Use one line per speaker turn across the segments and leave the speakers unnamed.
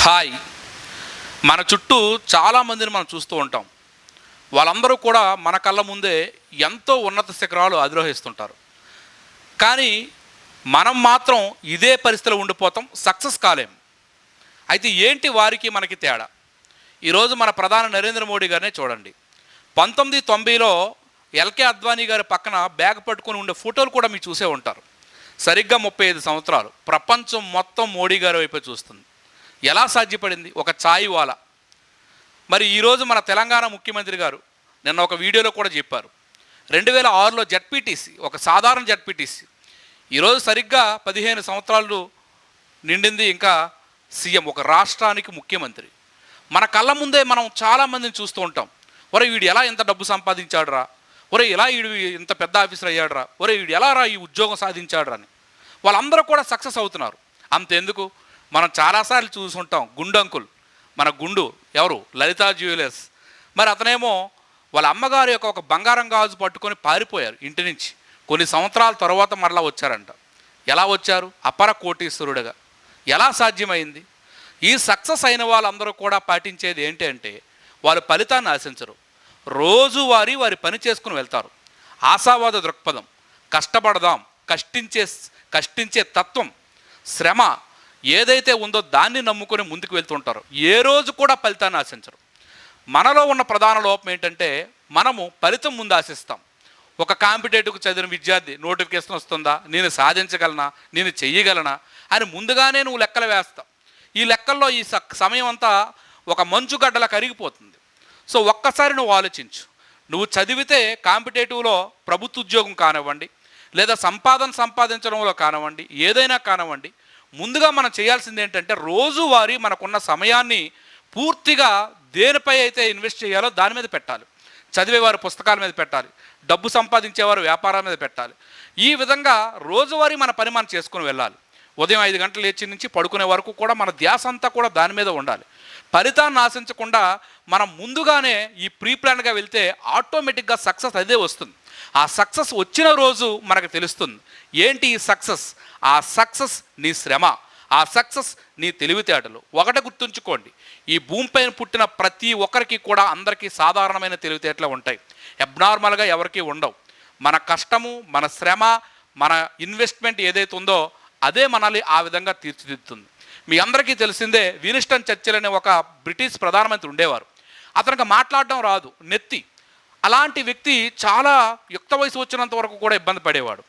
Hi. మన చుట్టూ చాలామందిని మనం చూస్తూ ఉంటాం. వాళ్ళందరూ కూడా మన కళ్ళ ముందే ఎంతో ఉన్నత శిఖరాలు అధిరోహిస్తుంటారు. కానీ మనం మాత్రం ఇదే పరిస్థితిలో ఉండిపోతాం సక్సెస్ కాలేం. అయితే ఏంటి వారికి మనకి తేడా? ఈరోజు మన ప్రధాని నరేంద్ర మోడీ గారినే చూడండి. పంతొమ్మిది తొంభైలో ఎల్కే అద్వానీ గారి పక్కన బ్యాగ్ పట్టుకొని ఉండే ఫోటోలు కూడా మీరు చూసే ఉంటారు. సరిగ్గా ముప్పై ఐదు సంవత్సరాలు. ప్రపంచం మొత్తం మోడీ గారి వైపే చూస్తుంది. ఎలా సాధ్యపడింది? ఒక ఛాయ్ వాల మరి ఈరోజు మన తెలంగాణ ముఖ్యమంత్రి గారు నిన్న ఒక వీడియోలో కూడా చెప్పారు. రెండు వేల ఆరులో జడ్పీటీసీ ఒక సాధారణ జడ్పీటీసీ. ఈరోజు సరిగ్గా పదిహేను సంవత్సరాలు నిండింది ఇంకా సీఎం ఒక రాష్ట్రానికి ముఖ్యమంత్రి. మన కళ్ళ ముందే మనం చాలామందిని చూస్తూ ఉంటాం. ఒరే వీడు ఎలా ఇంత డబ్బు సంపాదించాడురా? ఒరే ఎలా వీడు ఇంత పెద్ద ఆఫీసర్ అయ్యాడురా? ఒరే వీడు ఎలా రా ఈ ఉద్యోగం సాధించాడురా అని. వాళ్ళందరూ కూడా సక్సెస్ అవుతున్నారు. అంతెందుకు? మనం చాలాసార్లు చూసుంటాం ఉంటాం అంకుల్ మన గుండు ఎవరు? లలితా జ్యువెలర్స్. మరి అతనేమో వాళ్ళ అమ్మగారి యొక్క ఒక బంగారం గాజు పట్టుకొని పారిపోయారు ఇంటి నుంచి. కొన్ని సంవత్సరాల తర్వాత మరలా వచ్చారంట. ఎలా వచ్చారు? అపర కోటీశ్వరుడుగా. ఎలా సాధ్యమైంది? ఈ సక్సెస్ అయిన వాళ్ళందరూ కూడా పాటించేది ఏంటి అంటే వారు ఫలితాన్ని ఆశించరు. రోజువారీ వారి పని చేసుకుని వెళ్తారు. ఆశావాద దృక్పథం. కష్టపడదాం. కష్టించే కష్టించే తత్వం. శ్రమ ఏదైతే ఉందో దాన్ని నమ్ముకొని ముందుకు వెళ్తుంటారు. ఏ రోజు కూడా ఫలితాన్ని ఆశించరు. మనలో ఉన్న ప్రధాన లోపం ఏంటంటే మనము ఫలితం ముందు ఆశిస్తాం. ఒక కాంపిటేటివ్కి చదివిన విద్యార్థి నోటిఫికేషన్ వస్తుందా? నేను సాధించగలనా? నేను చెయ్యగలనా? అని ముందుగానే నువ్వు లెక్కలు వేస్తావు. ఈ లెక్కల్లో ఈ స- సమయం అంతా ఒక మంచుగడ్డలా కరిగిపోతుంది. సో ఒక్కసారి నువ్వు ఆలోచించు. నువ్వు చదివితే కాంపిటేటివ్లో ప్రభుత్వ ఉద్యోగం కానివ్వండి లేదా సంపాదన సంపాదించడంలో కానివ్వండి ఏదైనా కానివ్వండి ముందుగా మనం చేయాల్సింది ఏంటంటే రోజువారీ మనకున్న సమయాన్ని పూర్తిగా దేనిపై అయితే ఇన్వెస్ట్ చేయాలో దాని మీద పెట్టాలి. చదివేవారు పుస్తకాల మీద పెట్టాలి. డబ్బు సంపాదించేవారు వ్యాపారాల మీద పెట్టాలి. ఈ విధంగా రోజువారీ మన పని మనం చేసుకుని వెళ్ళాలి. ఉదయం ఐదు గంటలు లేచి నుంచి పడుకునే వరకు కూడా మన ధ్యాస అంతా కూడా దాని మీద ఉండాలి. ఫలితాన్ని ఆశించకుండా మనం ముందుగానే ఈ ప్రీ ప్లాన్గా వెళ్తే ఆటోమేటిక్గా సక్సెస్ అదే వస్తుంది. ఆ సక్సెస్ వచ్చిన రోజు మనకు తెలుస్తుంది. ఏంటి ఈ సక్సెస్? ఆ సక్సెస్ నీ శ్రమ ఆ సక్సెస్ నీ తెలివితేటలు. ఒకటి గుర్తుంచుకోండి. ఈ భూమిపైన పుట్టిన ప్రతి ఒక్కరికి కూడా అందరికీ సాధారణమైన తెలివితేటలు ఉంటాయి. అబ్నార్మల్గా ఎవరికీ ఉండవు. మన కష్టము మన శ్రమ మన ఇన్వెస్ట్మెంట్ ఏదైతే ఉందో అదే మనల్ని ఆ విధంగా తీర్చిదిద్దుతుంది. మీ అందరికీ తెలిసిందే వినిస్టన్ చర్చిల్ అనే ఒక బ్రిటిష్ ప్రధానమంత్రి ఉండేవారు. అతనికి మాట్లాడడం రాదు నెత్తి. అలాంటి వ్యక్తి చాలా యుక్త వయసు వచ్చినంత వరకు కూడా ఇబ్బంది పడేవాడు.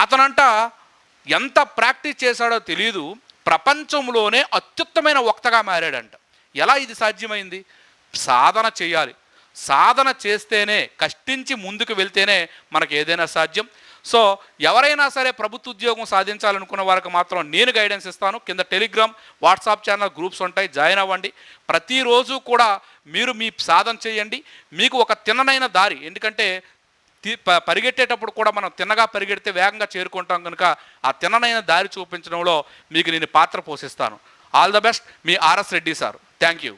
అతనంట ఎంత ప్రాక్టీస్ చేశాడో తెలియదు ప్రపంచంలోనే అత్యుత్తమైన వక్తగా మారాడంట. ఎలా ఇది సాధ్యమైంది? సాధన చేయాలి. సాధన చేస్తేనే కష్టించి ముందుకు వెళ్తేనే మనకు ఏదైనా సాధ్యం. సో ఎవరైనా సరే ప్రభుత్వ ఉద్యోగం సాధించాలనుకున్న వారికి మాత్రం నేను గైడెన్స్ ఇస్తాను. కింద టెలిగ్రామ్ వాట్సాప్ ఛానల్ గ్రూప్స్ ఉంటాయి. జాయిన్ అవ్వండి. ప్రతిరోజు కూడా మీరు మీ సాధన చేయండి. మీకు ఒక తిన్ననైన దారి ఎందుకంటే తి- ప- పరిగెట్టేటప్పుడు కూడా మనం తిన్నగా పరిగెడితే వేగంగా చేరుకుంటాం కనుక ఆ తిన్ననైన దారి చూపించడంలో మీకు నేను పాత్ర పోషిస్తాను. All the best me R S Reddy sir. Thank you